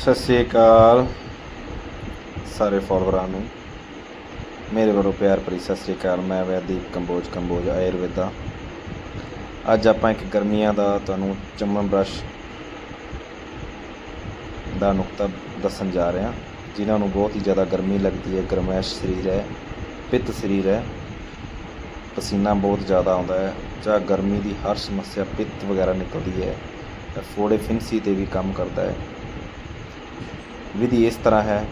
ਸਤਿ ਸ੍ਰੀ ਅਕਾਲ ਸਾਰੇ ਫੋਲੋਵਰਾਂ ਨੂੰ। ਮੇਰੇ ਵੱਲੋਂ ਪਿਆਰ ਭਰੀ ਸਤਿ ਸ੍ਰੀ ਅਕਾਲ। ਮੈਂ ਵੈਦੀਪ ਕੰਬੋਜ ਕੰਬੋਜ ਆਯੁਰਵੇਦਾ। ਅੱਜ ਆਪਾਂ ਇੱਕ ਗਰਮੀਆਂ ਦਾ ਤੁਹਾਨੂੰ ਚਮਨ ਬ੍ਰਸ਼ ਦਾ ਨੁਕਤਾ ਦੱਸਣ ਜਾ ਰਹੇ ਹਾਂ, ਜਿਨ੍ਹਾਂ ਨੂੰ ਬਹੁਤ ਹੀ ਜ਼ਿਆਦਾ ਗਰਮੀ ਲੱਗਦੀ ਹੈ, ਗਰਮੈਸ਼ ਸਰੀਰ ਹੈ, ਪਿੱਤ ਸਰੀਰ ਹੈ, ਪਸੀਨਾ ਬਹੁਤ ਜ਼ਿਆਦਾ ਆਉਂਦਾ ਹੈ, ਜਾਂ ਗਰਮੀ ਦੀ ਹਰ ਸਮੱਸਿਆ ਪਿੱਤ ਵਗੈਰਾ ਨਿਕਲਦੀ ਹੈ ਫੋੜੇ ਫਿੰਸੀ ਤੇ ਵੀ ਕੰਮ ਕਰਦਾ ਹੈ। ਵਿਧੀ ਇਸ ਤਰ੍ਹਾਂ ਹੈ।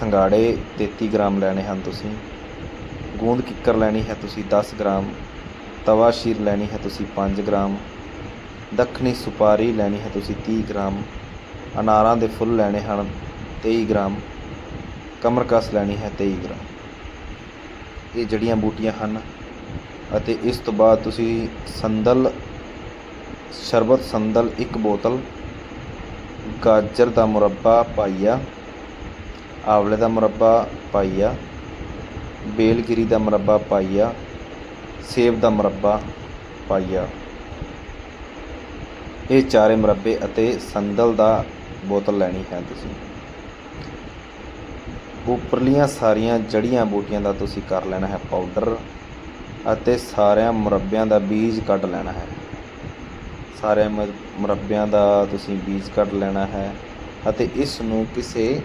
ਸੰਗਾੜੇ 33 ਗ੍ਰਾਮ ਲੈਣੇ ਹਨ ਤੁਸੀਂ। ਗੂੰਦ ਕਿੱਕਰ ਲੈਣੀ ਹੈ ਤੁਸੀਂ 10 ਗ੍ਰਾਮ। ਤਵਾ ਸ਼ੀਰ ਲੈਣੀ ਹੈ ਤੁਸੀਂ 5 ਗ੍ਰਾਮ। ਦੱਖਣੀ ਸੁਪਾਰੀ ਲੈਣੀ ਹੈ ਤੁਸੀਂ 30 ਗ੍ਰਾਮ। ਅਨਾਰਾਂ ਦੇ ਫੁੱਲ ਲੈਣੇ ਹਨ 23 ਗ੍ਰਾਮ। ਕਮਰਕਸ ਲੈਣੀ ਹੈ 23 ਗ੍ਰਾਮ। ਇਹ ਜੜੀਆਂ ਬੂਟੀਆਂ ਹਨ ਅਤੇ ਇਸ ਤੋਂ ਬਾਅਦ ਤੁਸੀਂ ਸੰਦਲ, ਸ਼ਰਬਤ ਸੰਦਲ ਇੱਕ ਬੋਤਲ ਗਾਜਰ ਦਾ ਮੁਰੱਬਾ ਪਾਈਆ, ਆਵਲੇ ਦਾ ਮੁਰੱਬਾ ਪਾਈਆ, ਬੇਲਗਿਰੀ ਦਾ ਮੁਰੱਬਾ ਪਾਈਆ, ਸੇਬ ਦਾ ਮੁਰੱਬਾ ਪਾਈਆ। ਇਹ ਚਾਰੇ ਮੁਰੱਬੇ ਅਤੇ ਸੰਦਲ ਦਾ ਬੋਤਲ ਲੈਣੀ ਹੈ ਤੁਸੀਂ। ਉੱਪਰਲੀਆਂ ਸਾਰੀਆਂ ਜੜੀਆਂ ਬੂਟੀਆਂ ਦਾ ਤੁਸੀਂ ਕਰ ਲੈਣਾ ਹੈ ਪਾਊਡਰ ਅਤੇ ਸਾਰਿਆਂ ਮੁਰੱਬਿਆਂ ਦਾ ਬੀਜ ਕੱਢ ਲੈਣਾ ਹੈ। ਸਾਰੇ ਮ- ਮੁਰੱਬਿਆਂ ਦਾ ਤੁਸੀਂ ਬੀਜ ਕੱਢ ਲੈਣਾ ਹੈ ਅਤੇ ਇਸ ਨੂੰ ਕਿਸੇ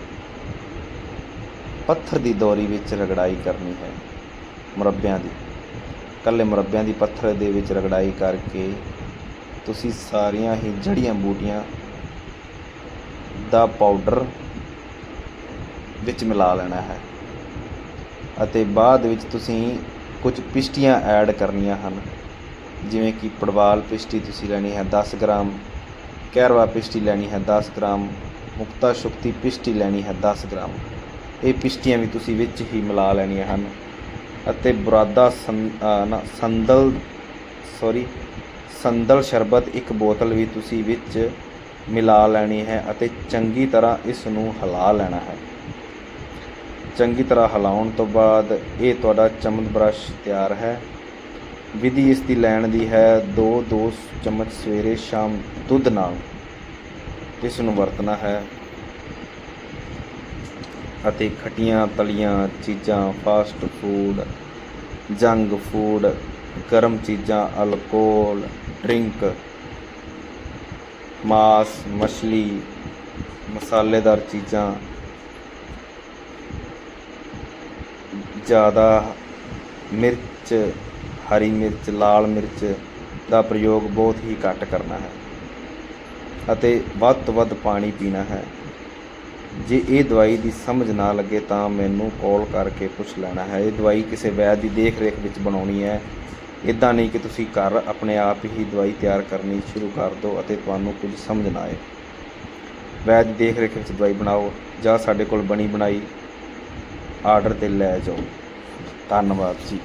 ਪੱਥਰ ਦੀ ਦੌਰੀ ਵਿੱਚ ਰਗੜਾਈ ਕਰਨੀ ਹੈ, ਮੁਰੱਬਿਆਂ ਦੀ। ਕੱਲੇ ਮੁਰੱਬਿਆਂ ਦੀ ਪੱਥਰ ਦੇ ਵਿੱਚ ਰਗੜਾਈ ਕਰਕੇ ਤੁਸੀਂ ਸਾਰੀਆਂ ਹੀ ਜੜੀਆਂ ਬੂਟੀਆਂ ਦਾ ਪਾਊਡਰ ਵਿੱਚ ਮਿਲਾ ਲੈਣਾ ਹੈ ਅਤੇ ਬਾਅਦ ਵਿੱਚ ਤੁਸੀਂ ਕੁਝ ਪਿਸ਼ਟੀਆਂ ਐਡ ਕਰਨੀਆਂ ਹਨ। ਜਿਵੇਂ ਕਿ ਪੜਵਾਲ ਪਿਸ਼ਟੀ ਤੁਸੀਂ ਲੈਣੀ ਹੈ 10 ਗ੍ਰਾਮ ਕੈਰਵਾ ਪਿਸ਼ਟੀ ਲੈਣੀ ਹੈ 10 ਗ੍ਰਾਮ ਮੁਕਤਾ ਸ਼ੁਕਤੀ ਪਿਸ਼ਟੀ ਲੈਣੀ ਹੈ 10 ਗ੍ਰਾਮ। ਇਹ ਪਿਸ਼ਟੀਆਂ ਵੀ ਤੁਸੀਂ ਵਿੱਚ ਹੀ ਮਿਲਾ ਲੈਣੀਆਂ ਹਨ। ਅਤੇ ਬੁਰਾਦਾ ਸੰ- ਨਾ, ਸੰਦਲ ਸੌਰੀ ਸੰਦਲ ਸ਼ਰਬਤ ਇੱਕ ਬੋਤਲ ਵੀ ਤੁਸੀਂ ਵਿੱਚ ਮਿਲਾ ਲੈਣੀ ਹੈ ਅਤੇ ਚੰਗੀ ਤਰ੍ਹਾਂ ਇਸ ਨੂੰ ਹਿਲਾ ਲੈਣਾ ਹੈ। ਚੰਗੀ ਤਰ੍ਹਾਂ ਹਿਲਾਉਣ ਤੋਂ ਬਾਅਦ ਇਹ ਤੁਹਾਡਾ ਚਮਨ ਬ੍ਰਸ਼ ਤਿਆਰ ਹੈ। ਵਿਧੀ ਇਸ ਦੀ ਲੈਣ ਦੀ ਹੈ। 2-2 ਚਮਚ ਸਵੇਰੇ ਸ਼ਾਮ ਦੁੱਧ ਨਾਲ। ਇਸ ਨੂੰ ਵਰਤਣਾ ਹੈ। ਅਤੇ ਖਟੀਆਂ ਤਲੀਆਂ ਚੀਜ਼ਾਂ ਫਾਸਟ ਫੂਡ ਜੰਗ ਫੂਡ ਗਰਮ ਚੀਜ਼ਾਂ ਅਲਕੋਹਲ ਡਰਿੰਕ ਮਾਸ, ਮਛਲੀ, ਮਸਾਲੇਦਾਰ ਚੀਜ਼ਾਂ, ਜ਼ਿਆਦਾ ਮਿਰਚ ਹਰੀ ਮਿਰਚ, ਲਾਲ ਮਿਰਚ ਦਾ ਪ੍ਰਯੋਗ ਬਹੁਤ ਹੀ ਘੱਟ ਕਰਨਾ ਹੈ ਅਤੇ ਵੱਧ ਤੋਂ ਵੱਧ ਪਾਣੀ ਪੀਣਾ ਹੈ। ਜੇ ਇਹ ਦਵਾਈ ਦੀ ਸਮਝ ਨਾ ਲੱਗੇ ਤਾਂ ਮੈਨੂੰ ਕਾਲ ਕਰਕੇ ਪੁੱਛ ਲੈਣਾ ਹੈ। ਇਹ ਦਵਾਈ ਕਿਸੇ ਵੈਦ ਦੀ ਦੇਖ ਰੇਖ ਵਿੱਚ ਬਣਾਉਣੀ ਹੈ। ਇਦਾਂ ਨਹੀਂ ਕਿ ਤੁਸੀਂ ਘਰ ਆਪਣੇ ਆਪ ਹੀ ਦਵਾਈ ਤਿਆਰ ਕਰਨੀ ਸ਼ੁਰੂ ਕਰ ਦਿਓ ਅਤੇ ਤੁਹਾਨੂੰ ਕੁਝ ਸਮਝ ਨਾ ਆਏ। ਵੈਦ ਦੀ ਦੇਖ ਰੇਖ ਵਿੱਚ ਦਵਾਈ ਬਣਾਓ ਜਾਂ ਸਾਡੇ ਕੋਲ ਬਣੀ ਬਣਾਈ ਆਰਡਰ ਤੇ ਲੈ ਜਾਓ। ਧੰਨਵਾਦ ਜੀ।